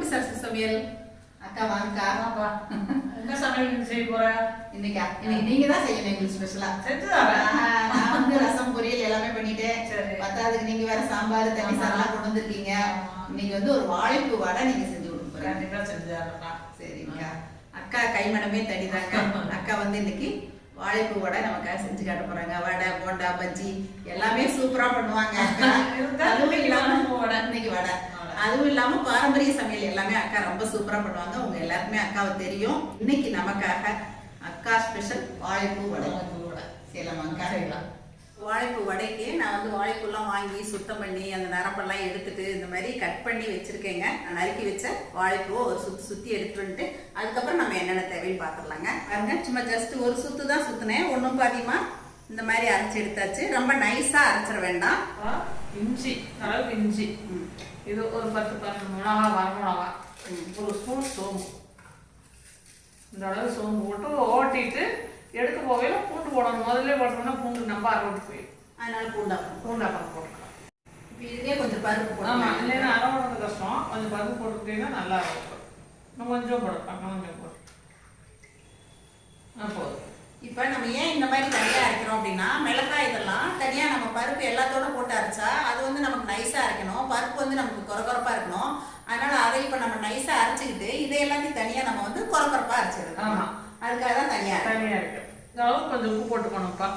To Sarasu சமையல் அக்கா வாங்கக்கா ஆமாப்பா. என்ன சமையல் நீ செய்ய போற இன்னைக்கா இன்னைக்கு நீங்க தான் செய்யணும் எங்களுக்கு ஸ்பெஷலா செஞ்சு. நான் வந்து ரசம் பொரியல் எல்லாமே பண்ணிட்டேன் சரி. பத்தாவதுக்கு நீங்க வேற சாம்பார் தண்ணி. சாதம் கொண்டு வந்திருக்கீங்க. இன்னைக்கு வந்து ஒரு வாழைப்பூ வடை நீங்க செஞ்சு கொடுக்க போறீங்க கண்டிப்பா செஞ்சு. சரிங்கக்கா அக்கா கைமணமே தடிதாங்க அக்கா வந்து இன்னைக்கு வாழைப்பூ வடை நமக்காக செஞ்சு காட்ட போறாங்க வடை போண்டா பஜ்ஜி எல்லாமே சூப்பரா பண்ணுவாங்க அதுவும் இல்லாம வாழைப்பூ வடை. இன்னைக்கு வடை வடை. அதுவும் இல்லாம பாரம்பரிய சமையல் எல்லாமே அக்கா ரொம்ப சூப்பரா பண்ணுவாங்க. உங்க எல்லாருக்குமே அக்காவை தெரியும். இன்னைக்கு நமக்காக அக்கா ஸ்பெஷல் வாழைப்பூ வடை. வடை. செய்யலாமாக்கா செய்யலாம். வாழைப்பூ வடைக்கு நான் வந்து வாழைப்பூலாம் வாங்கி சுத்தம் பண்ணி அந்த நரம்பெல்லாம் எடுத்துட்டு இந்த மாதிரி கட் பண்ணி வச்சிருக்கேங்க. நான் நறுக்கி வச்ச வாழைப்பூவை ஒரு சுத்தி சுத்தி எடுத்துட்டு வந்துட்டு அதுக்கப்புறம் நம்ம என்னென்ன தேவைன்னு பார்த்துடலாங்க பாருங்க சும்மா ஜஸ்ட் ஒரு சுத்து தான் சுத்தினேன். ஒன்றும் பாதியமா? இந்த மாதிரி அரைச்சி எடுத்தாச்சு. ரொம்ப நைஸா அரைச்சிட வேண்டாம். இஞ்சி அளவுக்கு இஞ்சி. இது ஒரு பத்து பன்னெண்டு மிளகா வர மிளகா. ம். ஒரு ஸ்பூன் சோம்பு. இந்த அளவு சோம்பு போட்டு ஓட்டிட்டு எடுக்க போகையில பூண்டு போடணும். முதல்ல போட்டோம்னா பூண்டு நம்ம அரைவிட்டு போயிடும் அதனால பூண்டா பூண்டு அப்புறம் போட்டுக்கலாம். இப்போ இதுலயே கொஞ்சம் பருப்பு ஆமா போடலாம் இல்லைன்னா அரைவிடுறது கஷ்டம். கொஞ்சம் பருப்பு போட்டுக்கிட்டீங்கன்னா நல்லா இருக்கும். இன்னும் கொஞ்சம் போடுறேன் கொஞ்சம் போடு ஆ போதும். இப்போ நம்ம ஏன் இந்த மாதிரி தனியாக அரைக்கிறோம் அப்படின்னா மிளகாய் இதெல்லாம் தனியாக நம்ம பருப்பு எல்லாத்தோட போட்டு அரைச்சா அது வந்து நமக்கு நைஸாக அரைக்கணும் பருப்பு வந்து நமக்கு கொரகொரப்பாக இருக்கணும். அதனால அதை இப்போ நம்ம நைஸாக அரைச்சிக்கிட்டு இதை எல்லாத்தையும் தனியாக நம்ம வந்து கொரகொரப்பாக அரைச்சிடணும். ஆமா. அதுக்காக தான் தனியாக தனியா இருக்கு. அளவுக்கு கொஞ்சம் உப்பு போட்டுக்கணும்ப்பா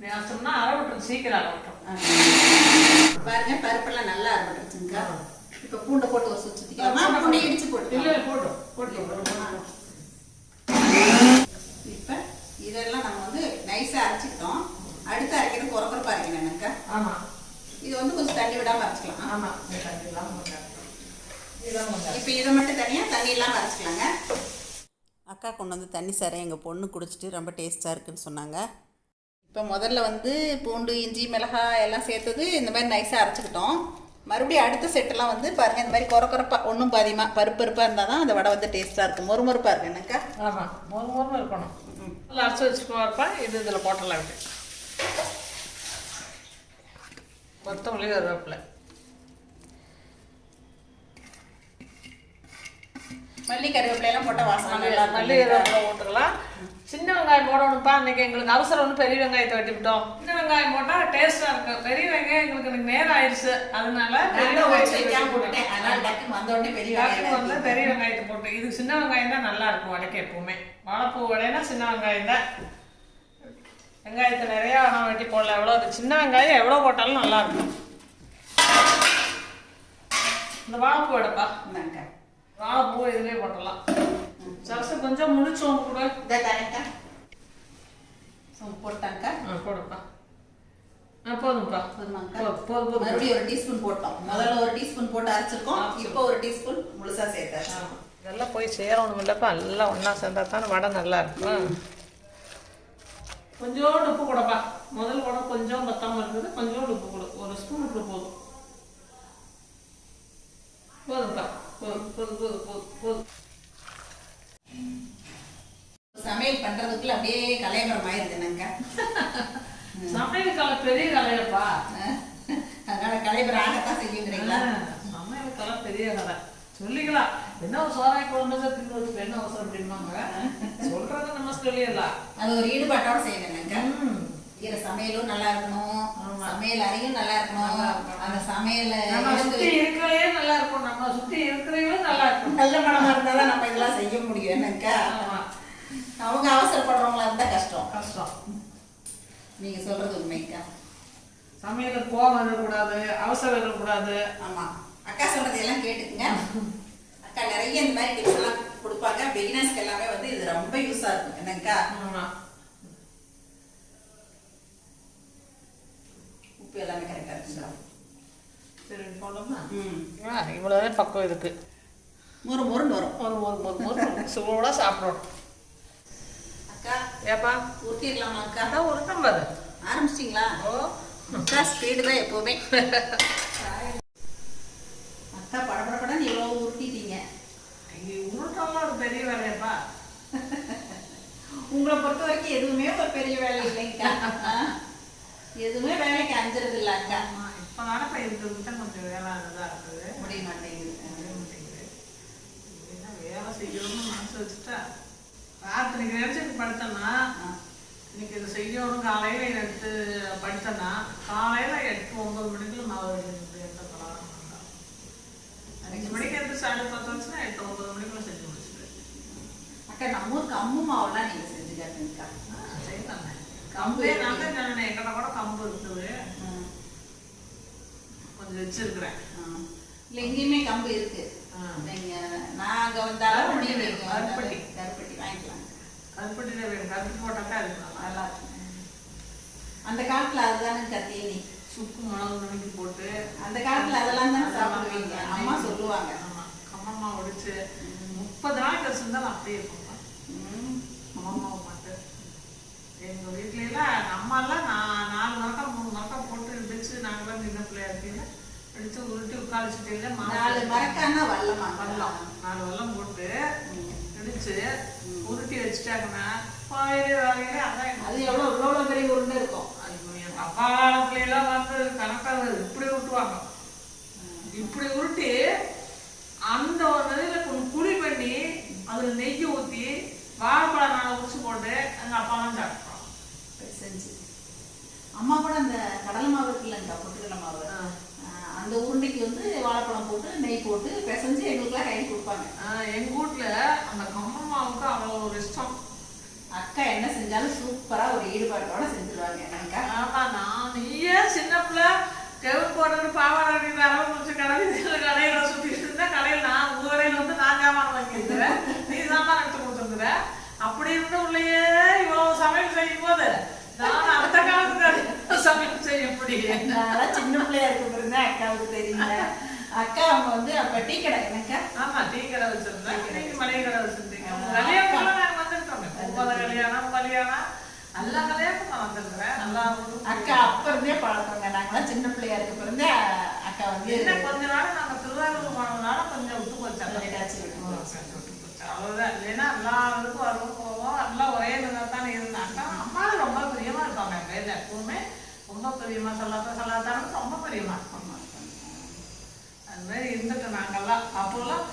நீ அரைச்சோம்னா அரை விட்டுரும் சீக்கிரம் அரை விட்டுரும் பாருங்க பருப்பெல்லாம் நல்லா அரைச்சிருச்சுங்க இப்போ பூண்டை போட்டு ஒரு சுற்றி சுற்றிக்கலாமா பூண்டை இடிச்சு போட்டு இல்ல போட்டு போட்டு இப்போ இதெல்லாம் நம்ம வந்து நைஸாக அரைச்சிக்கிட்டோம். அடுத்து அரைக்கிறது கொரகொரப்பாக அரைக்கணும் எனக்கு ஆமா. இது வந்து கொஞ்சம் தண்ணி விடாமல் அரைச்சிக்கலாம். ஆமா இந்த தண்ணி இல்லாம கொஞ்சம் இதான் கொஞ்சம் இப்போ இதை மட்டும் தனியாக தண்ணி இல்லாமல் அரைச்சிக்கலாங்க. அக்கா கொண்டு வந்து தண்ணி சாரேன். எங்கள் பொண்ணு குடிச்சிட்டு ரொம்ப டேஸ்ட்டாக இருக்குன்னு சொன்னாங்க. இப்போ முதல்ல வந்து பூண்டு இஞ்சி மிளகாய் எல்லாம் சேர்த்தது இந்த மாதிரி நைஸாக அரைச்சிக்கிட்டோம். மறுபடியும் அடுத்த செட்டெல்லாம் வந்து பாருங்கள் இந்த மாதிரி குறக்குறப்பாக ஒன்றும் பாதியமாக பருப்பு பருப்பாக இருந்தால் தான் அந்த வடை வந்து டேஸ்ட்டாக இருக்கும். மொறுமொறுப்பாக இருக்கும் என்னக்கா? ஆமா மொறு மொறுன்னு இருக்கணும் நல்லா அரைச்சி வச்சுக்கோப்பா இது இதில் போட்டலாம் விட்டு கொத்தமல்லி கருவேப்பிலை மல்லி கருவேப்பிலையெல்லாம் போட்டால் வாசனை மல்லி கருவேப்பிலை போட்டுக்கலாம் சின்ன வெங்காயம் போடணும்ப்பா இன்னைக்கு எங்களுக்கு அவசரம் ஒன்று பெரிய வெங்காயத்தை வெட்டிவிட்டோம் சின்ன வெங்காயம் போட்டால் டேஸ்ட்டாக இருக்கும். பெரிய வெங்காயம் எங்களுக்கு எனக்கு நேரம் ஆயிடுச்சு. அதனால பெரிய வந்த உடனே பெரிய வந்து வெங்காயம் பெரிய வெங்காயத்தை போட்டு இது சின்ன வெங்காயம் தான் நல்லா இருக்கும் வடைக்கு எப்பவுமே. வாழைப்பூ வடைனா சின்ன வெங்காயம் தான். வெங்காயத்தை நிறையா நான் வெட்டி போடல. எவ்வளோ சின்ன வெங்காயம் எவ்வளோ போட்டாலும் நல்லா இருக்கும். இந்த வாழைப்பூ வடைப்பா இந்தாங்க. வாழைப்பூ இதுலேயே போட்டலாம் சரசு கொஞ்சம் முடிச்சோம் கூட. இதை தரேன்க்கா. ஸோ போட்டாங்கக்கா ஆ போடுப்பா. ஆ போதும்ப்பா போதுமாங்கக்கா? போதும் போதும் மறுபடியும் ஒரு டீஸ்பூன் போட்டோம். முதல்ல ஒரு டீஸ்பூன் போட்டு அரைச்சிருக்கோம். இப்போ ஒரு டீஸ்பூன் முழுசா சேர்த்தாச்சு இதெல்லாம் போய் சேரணும் இல்லைப்பா எல்லாம் ஒன்றா சேர்ந்தா தானே வடை நல்லா இருக்கும்? கொஞ்சோண்டு உப்பு கூடப்பா முதல் வடை கொஞ்சம் பத்தாம இருக்குது கொஞ்சோண்டு உப்பு கொடு ஒரு ஸ்பூன் உப்பு போதும். போதும்ப்பா. போதும் போதும் போதும் போதும் போதும். சமையல் பண்றதுக்குள்ள அப்படியே கலையபுரம் ஆயிருது என்னங்க? சமையல் கலை பெரிய கலையப்பா. அதனால கலையபுரம் ஆகத்தான் செய்யுங்கிறீங்களா? சமையல் கலை பெரிய கலை. சொல்லிக்கலாம். என்ன ஒரு சோறாய் குழம்பு தின்னு என்ன அவசரம் அப்படின்பாங்க. சொல்றது நம்ம சொல்லிடலாம். அது ஒரு ஈடுபாட்டோட ம். செய்யற சமையலும் நல்லா இருக்கணும். சமையல் அறையும் நல்லா இருக்கணும். அந்த சமையல சுத்தி இருக்கிறதே நல்லா இருக்கும். நம்ம சுத்தி இருக்கிறவங்களும் நல்லா இருக்கும். நல்ல மனமா இருந்தாதான் நம்ம இதெல்லாம் செய்ய முடியும். என்னக்கா ஆமா. அவங்க அவசரப்படுறவங்களா இருந்தா கஷ்டம். கஷ்டம். நீங்க சொல்றது உண்மைக்கா சமையலுக்கு கோவம் இருக்கக்கூடாது அவசரம் இருக்கக்கூடாது ஆமா. அக்கா சொல்றது எல்லாம் கேட்டுக்குங்க. அக்கா நிறைய இந்த மாதிரி டிப்ஸ் எல்லாம் கொடுப்பாங்க. பிகினர்ஸ்க்கு எல்லாமே வந்து இது ரொம்ப யூஸா இருக்கும். என்னக்கா ஆமா. உப்பு எல்லாமே கரெக்டா இருக்குங்களா? சரி போடலாமா ம். ஆ இவ்வளோதான் பக்கம் இருக்கு முறு முருன்னு வரும் ஒரு ஒரு ஒரு ஒரு சூடோட சாப்பிடணும். அக்கா ஏப்பா? ஊற்றிடலாமா அக்கா? அதான் ஒரு நம்பர் ஆரம்பிச்சிட்டிங்களா? ஓ. ஸ்பீடு தான் எப்பவுமே அக்கா படபடப்படன்னு இவ்வளோ உருட்டிட்டீங்க உருட்டெல்லாம் ஒரு பெரிய வேலையப்பா உங்களை பொறுத்த வரைக்கும் எதுவுமே ஒரு பெரிய வேலை இல்லைங்கக்கா? எதுவுமே வேலைக்கு அஞ்சுறது இல்லை அக்கா. இப்போ தானப்பா இதுக்கு தான் கொஞ்சம் வேலை இதாக இருக்குது. முடிய மாட்டேங்குது. மாட்டேங்குது. செய்யணும்னு மனசு வச்சுட்டா? ராத்திரிக்கு நினைச்சு படுத்தேன்னா இன்னைக்கு இது செய்யணும் காலையில எடுத்து படுத்தேன்னா காலையில எட்டு ஒன்பது மணிக்குள்ள மாவு எடுத்து எடுத்துக்கலாம் அஞ்சு மணிக்கு எடுத்து சாயந்தரம் பத்து வச்சுன்னா எட்டு ஒன்பது மணிக்குள்ள செஞ்சு முடிச்சுட்டு அக்கா நம்ம ஊருக்கு அம்மு மாவுலாம் நீங்கள் செய்யலாமே கம்பே தான் சொன்னேன் எங்கிட்ட கூட கம்பு இருக்குது. கொஞ்சம் வச்சிருக்கிறேன். இல்லை எங்கேயுமே கம்பு இருக்கு. ஆ. நீங்க நான் அங்கே வந்தாலும் கருப்பட்டி கருப்பட்டி. வாங்கிக்கலாம். கருப்பட்டியில் வேணும். கருப்பட்டி போட்டாக்கா அது நல்லா நல்லா இருக்கும். அந்த காலத்துல அதுதானே கத்தீனி சுக்கு மிளகு நுணுக்கி போட்டு அந்த காலத்துல அதெல்லாம் தானே சாப்பிடுவீங்க? அம்மா சொல்லுவாங்க. ஆமா. கம்மம்மா ஒடிச்சு முப்பது நாளைக்கு வச்சிருந்தாலும் அப்படியே இருக்கும் ம். மாமாவை மட்டும் எங்க வீட்ல எல்லாம் நம்ம எல்லாம் நான் நாலு மரக்கா மூணு மரக்கா போட்டு இடிச்சு நாங்களாம் சின்ன பிள்ளையா இருக்கீங்க. இடிச்சு உருட்டி உட்காளிச்சுட்டு நாலு மரக்கானா வல்லமா வெல்லம். நாலு வெல்லம் போட்டு. இடிச்சு உருட்டி வச்சுட்டாங்கன்னா பாயிலே வேலையிலே அதான் அது எவ்வளோ இவ்வளோ பெரிய உருண்டை இருக்கும்? ஐயோ, எங்க அப்பா எல்லாம் வந்து கணக்காக இப்படி உருட்டுவாங்க. இப்படி உருட்டி அந்த ஒரு இதில் கொஞ்சம் குழி பண்ணி அதுல நெய் ஊத்தி வாழைப்பழம் நாலு உரிச்சு போட்டு எங்க அப்பா சாப்பிடுவாங்க செஞ்சு. அம்மா கூட அந்த கடலை மாவு இருக்குல்லங்க பொட்டுக்கடலை மாவு. அந்த உருண்டைக்கு வந்து வாழைப்பழம் போட்டு நெய் போட்டு பிசைஞ்சு எங்களுக்குலாம் கையில் கொடுப்பாங்க. எங்க வீட்ல அந்த கம்மம்மாவுக்கு அவ்வளோ ஒரு இஷ்டம். அக்கா என்ன செஞ்சாலும் சூப்பரா ஒரு ஈடுபாட்டோட செஞ்சுருவாங்க என்னக்கா ஆமா நான் நீயே சின்ன பிள்ளை கெவுன் போட்டு பாவாடை கட்டி அரவ முடிச்சு கடையில் கடையில சுத்திட்டு இருந்தா கடையில் நான் உங்க கடையில வந்து நான் ஜாமான் வாங்கியிருக்கிறேன் நீ சாமான் எடுத்து கொடுத்துருக்குற. அப்படி இருந்த உள்ளேயே இவ்வளவு சமையல் செய்யும் போது நான் அந்த காலத்துக்கு சமையல் செய்ய முடியும் நான் சின்ன பிள்ளையா இருக்க இருந்தேன் அக்காவுக்கு தெரியல. அக்கா அவங்க வந்து அப்ப டீ கடை என்னக்கா ஆமா டீ கடை வச்சிருந்தேன் நீங்க மளிகை கடை வச்சிருந்தீங்க. கல்யாணம் நாங்க வந்திருக்கோமே ஒன்பது கல்யாணம் கல்யாணம் எல்லா கல்யாணமும் நான் வந்திருக்கிறேன். நல்லா அக்கா அப்ப இருந்தே பழக்கங்க. நாங்களாம் சின்ன பிள்ளையா இருக்க இருந்தே அக்கா வந்து என்ன கொஞ்ச நாள் நாங்க திருவாரூர் போனதுனால கொஞ்சம் விட்டு போச்சு. அவ்வளவுதான். இல்லைன்னா எல்லா இதுக்கும் வருவோம் போவோம் எல்லாம் ஒரே இதில் தானே இருந்தாங்க. அம்மாவும் ரொம்ப பிரியமா இருப்பாங்க எங்க வீட்டுல எப்பவுமே. ரொம்ப பிரியமா சொல்லாத சொல்லாதான்னு ரொம்ப பிரியமா இருப்பாங்க. அது மாதிரி இருந்துட்டு நாங்கெல்லாம். அப்போல்லாம்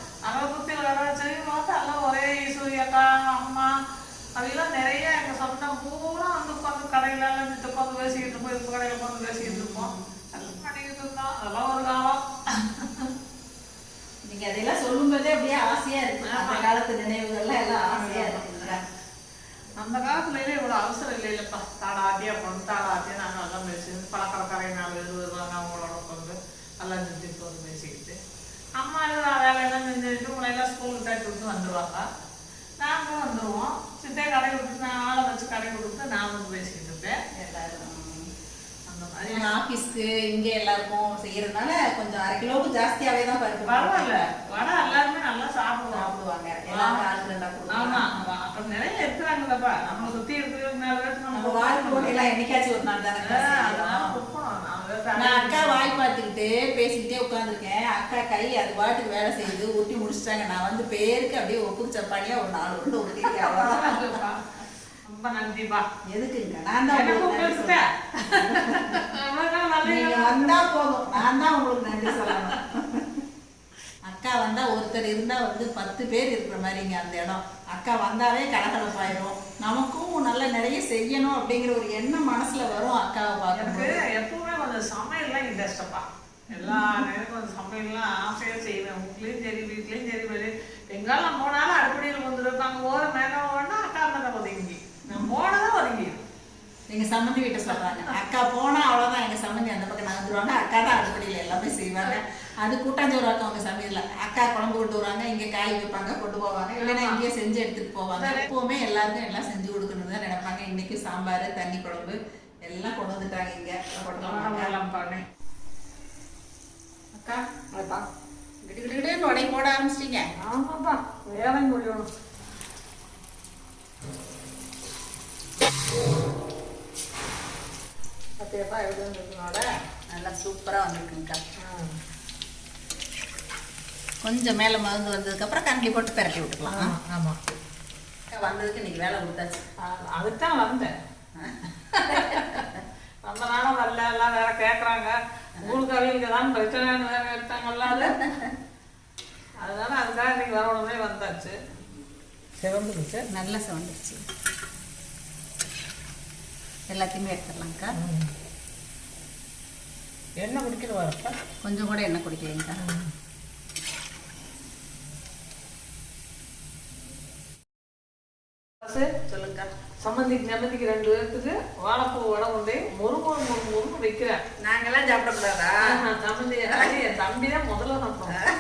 பற்றி விளையாட செய்யும் போது எல்லாம் ஒரே அக்கா அம்மா அதெல்லாம் நிறைய எங்கள் சொந்தம் பூரா வந்து உட்காந்து கடையில இந்த உட்காந்து பேசிக்கிட்டு இருப்போம் இந்த கடையில் உட்காந்து பேசிக்கிட்டு இருப்போம். எல்லாம் பண்ணிக்கிட்டு இருந்தோம். அதெல்லாம் ஒரு காலம். நீங்க அதெல்லாம் சொல்லும்போதே அப்படியே ஆசையா இருக்கு. அந்த காலத்து நினைவுகள்லாம் எல்லாம் ஆசையா இருக்குங்க அந்த காலத்துல இவ்வளோ இவ்வளவு அவசரம் இல்லை இல்லப்பா தாடா ஆட்டியா பொண்ணு தாடா ஆட்டியா நாங்கள் எல்லாம் பேசி பழக்கடக்காரை நாலு பேர் வருவாங்க அவங்களோட உட்காந்து எல்லாம் சுற்றிட்டு வந்து பேசிக்கிட்டு. அம்மா எல்லாம் வேலையெல்லாம் செஞ்சுட்டு உங்களை எல்லாம் ஸ்கூலுக்கு தட்டி விட்டு வந்துடுவாங்க நாங்களும் வந்துடுவோம் சித்தே கடை விட்டுட்டு நான் ஆளை வச்சு கடை கொடுத்து நான் வந்து பேசிக்கிட்டு இருப்பேன். எல்லாரும். நீங்க ஆபீஸ்க்கு இங்க எல்லாருக்கும் செய்யறதுனால கொஞ்சம் அரை கிலோவுக்கு ஜாஸ்தியாவே தான் பருப்பு பரவாயில்ல. வடை எல்லாருமே நல்லா சாப்பிடுவோம். சாப்பிடுவாங்க. எல்லாரும் ஆளுக்கு ஆமா கொடுப்பாங்க. ஆமா. நிறைய இருக்கிறாங்கல்லப்பா. நம்ம சுத்தி இருக்கிற நாலு பேருக்கு நம்ம வாய் போட்டியெல்லாம் என்னைக்காச்சும் ஒரு நாள் தானே அதெல்லாம் நான் அக்கா வாய் பார்த்துக்கிட்டு பேசிக்கிட்டே உட்காந்துருக்கேன் அக்கா கை அது பாட்டுக்கு வேலை செய்யுது. ஊட்டி முடிச்சிட்டாங்க. நான் வந்து பேருக்கு அப்படியே ஒப்புக்கு சப்பானியா ஒரு நாலு உருண்டை அவ்வளவுதான். ரொம்ப நன்றிப்பா. எதுக்குங்க? நான் தான் நீங்க வந்தா போதும். நான் தான் உங்களுக்கு நன்றி சொல்லணும். அக்கா வந்தா ஒருத்தர் இருந்தா வந்து பத்து பேர் இருக்கிற மாதிரிங்க அந்த இடம். அக்கா வந்தாவே கலகலப்பாயிரும். நமக்கும் நல்ல நிறைய செய்யணும் அப்படிங்கிற ஒரு எண்ணம் மனசுல வரும் அக்காவை பார்க்கும்போது. எப்பவுமே கொஞ்சம் சமையல்லாம் இன்ட்ரெஸ்டப்பா எல்லா நேரம் கொஞ்சம் சமையல்லாம் ஆசையா செய்வேன். வீட்லயும் சரி வீட்லயும் சரி வெளியே எங்கெல்லாம் போனாலும் அடுப்படியில் வந்துடும் அங்கே ஓர மேலே ஓடனா அக்கா மேலே ஒதுங்கி நான் போனதான் ஒதுங்கி எங்க சம்மந்தி வீட்டை சொல்றாங்க. அக்கா போனா அவ்வளவுதான் எங்க சம்மந்தி அந்த பக்கம் நகர்ந்துருவாங்க. அக்கா தான் அடுப்படியில எல்லாமே செய்வாங்க. அது கூட்டாஞ்சோறு ஆக்கம் அவங்க சமையல்ல அக்கா குழம்பு கொண்டு வருவாங்க இங்க காய் வைப்பாங்க கொண்டு போவாங்க. இல்லைன்னா இங்கேயே செஞ்சு எடுத்துட்டு போவாங்க. எப்பவுமே எல்லாருக்கும் எல்லாம் செஞ்சு கொடுக்கணும்னு தான் நினைப்பாங்க. இன்னைக்கு சாம்பார் தண்ணி குழம்பு எல்லாம் கொண்டு வந்துட்டாங்க இங்க. அக்கா அதான் கிடு கிடு கிடுன்னு உடை போட ஆரம்பிச்சிட்டீங்க. ஆமாப்பா. வேலையும் முடியணும். எப்படி இருந்ததுனோட நல்லா சூப்பரா வந்திருக்குங்கக்கா. கொஞ்சம் மேல மருந்து வந்ததுக்கு அப்புறம் கரண்டி போட்டு பெரட்டி விட்டுக்கலாம். ஆமாம் வந்ததுக்கு இன்னைக்கு வேலை கொடுத்தாச்சு. அதுதான் வந்தேன். ரொம்ப நாளும் வரல எல்லாம் வேற கேட்குறாங்க உங்களுக்கு அவங்களுக்கு தான் பிரச்சனைன்னு வேற எடுத்தாங்கல்ல அது. அதனால அதுக்காக இன்னைக்கு வர உடனே வந்தாச்சு. சிவந்துருச்சு. நல்லா செவந்துருச்சு. எல்லாத்தையுமே எடுத்துடலாங்க்கா எண்ணெய் குடிக்கிற வரப்பா கொஞ்சம் கூட எண்ணெய் குடிக்கலைங்க்கா சொல்லுங்கக்கா. சம்மந்திக்கு நெம்மதிக்கு ரெண்டு பேர்த்துக்கு வாழைப்பூ வடை கொண்டு மொறு மொறு மொறு மொறு வைக்கிறேன். நாங்கெல்லாம் சாப்பிடக்கூடாதா? தம்பி என் தம்பி தான் முதல்ல சாப்பிட்டோம்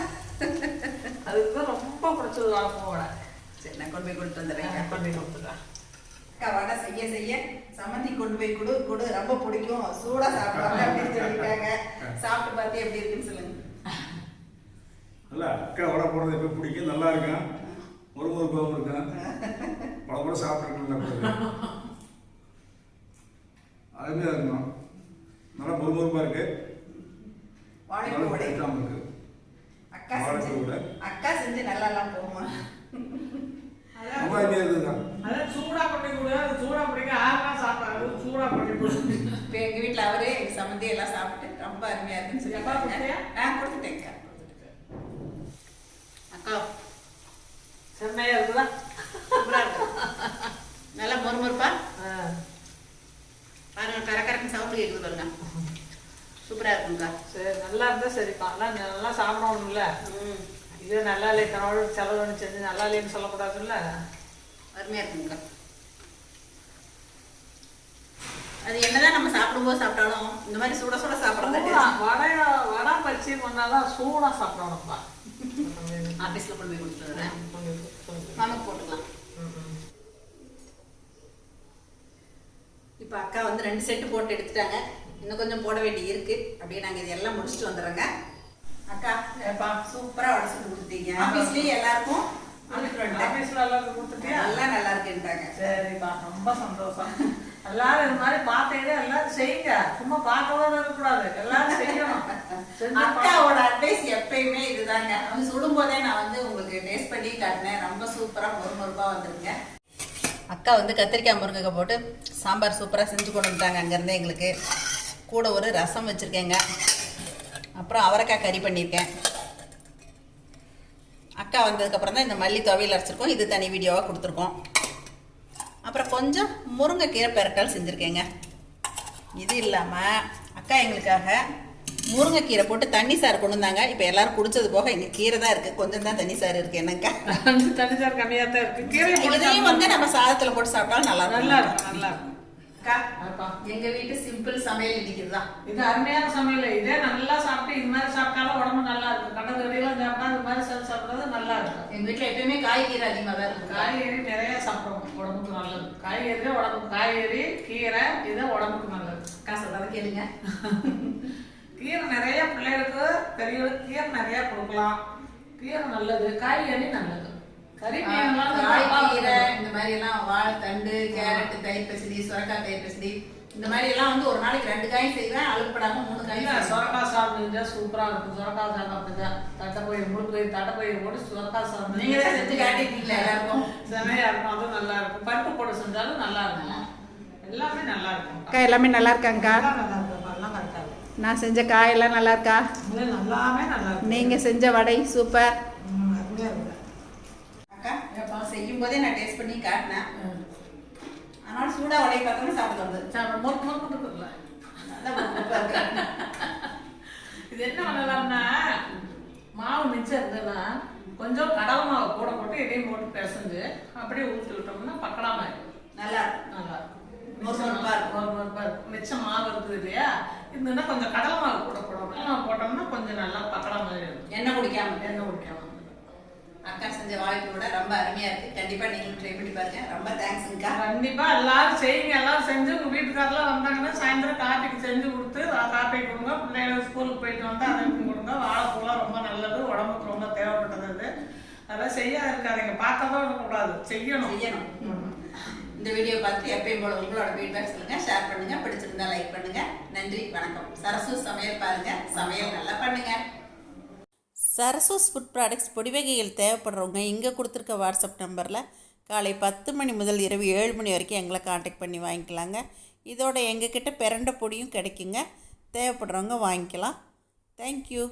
அதுக்கு தான் ரொம்ப பிடிச்சது வாழைப்பூ வடை. சரி நான் கொண்டு போய் கொடுத்து வந்துடுறேன் பண்ணி கொடுத்துட்டேன் அக்கா வடை செய்ய செய்ய சம்மந்தி கொண்டு போய் கொடு கொடு ரொம்ப பிடிக்கும். சூடா சாப்பிடுவாங்க அப்படின்னு சொல்லியிருக்காங்க. சாப்பிட்டு பார்த்து எப்படி இருக்குன்னு சொல்லுங்க. நல்லா அக்கா வடை போடுறது எப்போ பிடிக்கும்? நல்லா இருக்கும் ஒரு ஒரு கோபம் இருக்கும் பல கூட சாப்பிட்ருக்கலாம் அருமையாக இருக்கும்? நல்லா பொறுப்பொறுப்பாக இருக்கு. இருக்கு. அக்கா செஞ்சு நல்லா எல்லாம் போகுமா? அருமையாக இருக்குங்க அதான் சூடா பண்ணி கொடு அது சூடா பிடிக்க ஆறுனா சாப்பிடாது சூடா பண்ணி கொடு இப்போ எங்க வீட்ல அவரே எங்க சம்மந்தி எல்லாம் சாப்பிட்டு ரொம்ப அருமையா இருக்குன்னு சொல்லி எப்பா கொடுத்தியா? ஆ கொடுத்துட்டேங்க்கா அக்கா. செம்மையா இருக்குதா? சூப்பரா இருக்கு. நல்லா மொறுமொறுப்பா. பாருங்க கரக்கரக்கு சவுண்டு கேட்குது பாருங்க. சூப்பரா இருக்குங்கக்கா சரி நல்லா இருந்தா சரிப்பா. எல்லாம் நல்லா சாப்பிடணும்ல. ம். இதே நல்லா இல்லை தன்னோட செலவு பண்ணி செஞ்சு நல்லா இல்லைன்னு சொல்லக்கூடாதுல்ல. அருமையா இருக்குங்கக்கா அது என்னதான் நம்ம சாப்பிடும்போது சாப்பிட்டாலும் இந்த மாதிரி சுட சுட சாப்பிட்றது வடைய வடை பச்சி பண்ணாதான் சூடா சாப்பிடணும்ப்பா ஆஃபீஸில் கொண்டு போய் கொடுத்துட்டு வரேன். மாமாக்கு போட்டுக்கலாம். இப்போ அக்கா வந்து ரெண்டு செட்டு போட்டு எடுத்துட்டாங்க. இன்னும் கொஞ்சம் போட வேண்டி இருக்கு. அப்படியே நாங்கள் இதெல்லாம் முடிச்சுட்டு வந்துடுறோங்க. அக்கா ஏப்பா சூப்பரா வடை சுட்டு கொடுத்தீங்க. ஆஃபீஸ்லேயே எல்லாருக்கும் எல்லாம் நல்லா இருக்குன்றாங்க சரிப்பா ரொம்ப சந்தோஷம். எல்லாரும் இது மாதிரி பார்த்தீங்கன்னா எல்லாரும் செய்யுங்க. சும்மா பார்க்கவே இருக்கக்கூடாது. எல்லாரும் செய்யணும். அக்காவோட அட்வைஸ் எப்பயுமே இதுதாங்க. அவங்க சுடும்போதே நான் வந்து உங்களுக்கு டேஸ்ட் பண்ணி காட்டினேன். ரொம்ப சூப்பரா மொறுமொறுப்பா வந்துருங்க அக்கா வந்து கத்திரிக்காய் முருங்கைக்காய் போட்டு சாம்பார் சூப்பராக செஞ்சு கொண்டு வந்துட்டாங்க அங்கேருந்து எங்களுக்கு. கூட ஒரு ரசம் வச்சுருக்கேங்க. அப்புறம் அவரைக்காய் கறி பண்ணியிருக்கேன். அக்கா வந்ததுக்கப்புறம் தான் இந்த மல்லி துவையல் அரைச்சிருக்கோம். இது தனி வீடியோவாக கொடுத்துருக்கோம். அப்புறம் கொஞ்சம் முருங்கைக்கீரை பெரட்டல் செஞ்சுருக்கேங்க. இது இல்லாமல் அக்கா எங்களுக்காக முருங்கைக்கீரை போட்டு தண்ணி சாறு கொண்டு வந்தாங்க. இப்போ எல்லாரும் குடிச்சது போக இங்கே கீரை தான் இருக்குது கொஞ்சம் தான் தண்ணி சாறு இருக்குது என்னக்கா தனிச்சார் கம்மியா தான் இருக்கு. கீரை வந்து நம்ம சாதத்தில் போட்டு சாப்பிட்டாலும் நல்லா நல்லா இருக்கும் நல்லா இருக்கும். எங்க வீட்டு சிம்பிள் சமையல் இன்னைக்கு தான் இது அருமையான சமையல். இதே நல்லா சாப்பிட்டு இது மாதிரி சாப்பிட்டாலும் உடம்பு நல்லா இருக்கும். கடந்த வெடியெல்லாம் சாப்பிட்டா இது மாதிரி செஞ்சு சாப்பிட்றது நல்லா இருக்கும். எங்க வீட்டில் எப்பயுமே காய்கறி அதிகமாக தான் இருக்கும். காய்கறி நிறைய சாப்பிடணும் உடம்புக்கு நல்லது. காய்கறி தான் உடம்புக்கு காய்கறி கீரை இதுதான் உடம்புக்கு நல்லது. அக்கா சொல்றத கேளுங்க. கீரை நிறைய பிள்ளைகளுக்கு பெரியவங்களுக்கு கீரை நிறைய கொடுக்கலாம். கீரை நல்லது. காய்கறி நல்லது. மீன்லாம் இந்த மாதிரி எல்லாம் வாழைத்தண்டு கேரட் தயிர் சுரக்காய் தயிர் இந்த மாதிரி எல்லாம் வந்து ஒரு நாளைக்கு ரெண்டு காயும் செய்வேன் அழுப்படாம மூணு செய்வேன். சுரக்காய் செஞ்சா சூப்பரா இருக்கும். சுரக்காய் சாதம் அப்படிதான் தட்டை போய் முழுக்கு போய் தட்டை போய் போட்டு சுரக்காய் சாதம் நீங்க தான் செஞ்சு காட்டிட்டீங்களா எல்லாருக்கும்? செமையா இருக்கும். அதுவும் நல்லா இருக்கும். பருப்பு போட்டு செஞ்சாலும் நல்லா இருக்கும். எல்லாமே நல்லா இருக்கும். அக்கா எல்லாமே நல்லா இருக்காங்கக்கா? எல்லாம் எல்லாம் நான் செஞ்ச காயெல்லாம் நல்லா இருக்கா? இது நல்லாமே நல்லா இருக்கும். நீங்க செஞ்ச வடை சூப்பர். அக்கா செய்யும் போதே நான் டேஸ்ட் பண்ணி காட்டினேன். அதனால சூடா வடையை பார்த்தோம்னா சாப்பிட வந்தது சாப்பிட மொறு மொறு கொடுக்குறல. இது என்ன பண்ணலாம்னா மாவு மிச்சம் இருந்ததுன்னா கொஞ்சம் கடலை மாவு கூட போட்டு இதையும் போட்டு பிசைஞ்சு அப்படியே ஊற்றி விட்டோம்னா பக்கடா மாதிரி. நல்லா இருக்கும். நல்லா. மிச்சம் மாவு இருக்குது இல்லையா? இருந்ததுன்னா கொஞ்சம் கடலை மாவு கூட போடணும். போட்டோம்னா கொஞ்சம் நல்லா பக்கடா மாதிரி இருக்கும். எண்ணெய் குடிக்காம. எண்ணெய் குடிக்காம. அக்கா செஞ்ச வாழைப்பூ கூட ரொம்ப அருமையா இருக்கு. கண்டிப்பா நீங்களும் ட்ரை பண்ணி பாருங்க. ரொம்ப தேங்க்ஸுங்கக்கா கண்டிப்பா எல்லாரும் செய்யுங்க. எல்லாரும் செஞ்சு உங்க வீட்டுக்காரெல்லாம் வந்தாங்கன்னா சாயந்தரம் காப்பிக்கு செஞ்சு கொடுத்து காப்பி கொடுங்க. பிள்ளைங்க ஸ்கூலுக்கு போயிட்டு வந்தா அதையும் கொடுங்க. வாழைப்பூலாம் ரொம்ப நல்லது. உடம்புக்கு ரொம்ப தேவைப்பட்டது அது. அதெல்லாம் செய்ய இருக்காதீங்க. பார்க்கதான் இருக்கக்கூடாது செய்யணும். செய்யணும். இந்த வீடியோ பார்த்து எப்பயும் போல உங்களோட ஃபீட்பேக் சொல்லுங்க. ஷேர் பண்ணுங்க. பிடிச்சிருந்தா லைக் பண்ணுங்க. நன்றி. வணக்கம். சரசு சமையல் பாருங்க. சமையல் நல்லா பண்ணுங்க. சரஸ்வஸ் ஃபுட் ப்ராடக்ட்ஸ் பொடிவகைகள் தேவைப்படுறவங்க இங்கே கொடுத்துருக்க வாட்ஸ்அப் நம்பரில் காலை பத்து மணி முதல் இரவு ஏழு மணி வரைக்கும் எங்களை காண்டாக்ட் பண்ணி வாங்கிக்கலாங்க. இதோட எங்ககிட்ட பிறண்ட பொடியும் கிடைக்குங்க. தேவைப்படுறவங்க வாங்கிக்கலாம். தேங்க்யூ